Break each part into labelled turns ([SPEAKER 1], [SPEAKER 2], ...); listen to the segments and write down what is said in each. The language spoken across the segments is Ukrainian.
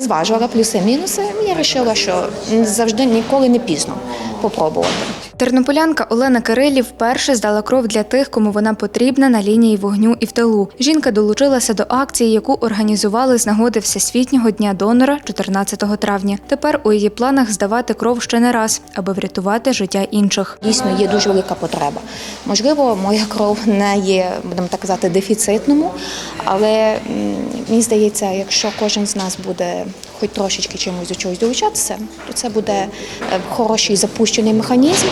[SPEAKER 1] Зважувала плюси-мінуси. Я вирішила, що завжди ніколи не пізно попробувати.
[SPEAKER 2] Тернополянка Олена Кирилів вперше здала кров для тих, кому вона потрібна на лінії вогню і в тилу. Жінка долучилася до акції, яку організували з нагоди Всесвітнього дня донора 14 травня. Тепер у її планах здавати кров ще не раз, аби врятувати життя інших.
[SPEAKER 1] Дійсно, є дуже велика потреба. Можливо, моя кров не є, будемо так казати, дефіцитному, але мені здається, якщо кожен з нас буде хоч трошечки чимось до чогось долучатися, то це буде е, хороший запущений механізм.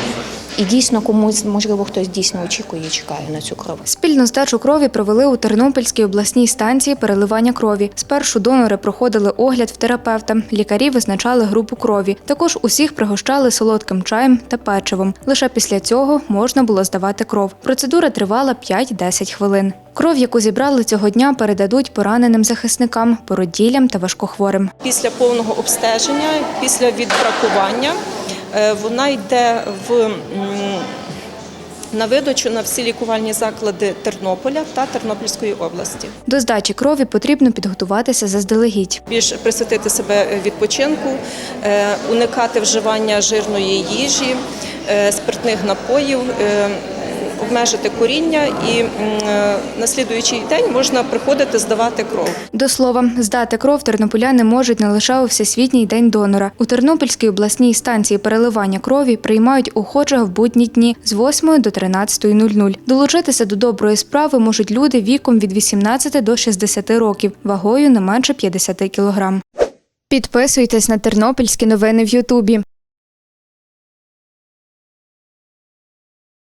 [SPEAKER 1] І дійсно комусь, можливо, хтось дійсно очікує і чекає на цю кров.
[SPEAKER 2] Спільну здачу крові провели у Тернопільській обласній станції переливання крові. Спершу донори проходили огляд в терапевта. Лікарі визначали групу крові. Також усіх пригощали солодким чаєм та печивом. Лише після цього можна було здавати кров. Процедура тривала 5-10 хвилин. Кров, яку зібрали цього дня, передадуть пораненим захисникам, породіллям та важкохворим.
[SPEAKER 3] Після повного обстеження, після відбракування, вона йде в, на видачу на всі лікувальні заклади Тернополя та Тернопільської області.
[SPEAKER 2] До здачі крові потрібно підготуватися заздалегідь.
[SPEAKER 3] Більш присвятити себе відпочинку, е, уникати вживання жирної їжі, е, спиртних напоїв, е, обмежити коріння і е, на слідуючий день можна приходити здавати кров.
[SPEAKER 2] До слова, здати кров тернополяни можуть не лише у Всесвітній день донора. У Тернопільській обласній станції переливання крові приймають охочих в будні дні з 8 до 13.00. Долучитися до доброї справи можуть люди віком від 18 до 60 років, вагою не менше 50 кілограм. Підписуйтесь на тернопільські новини в Ютубі.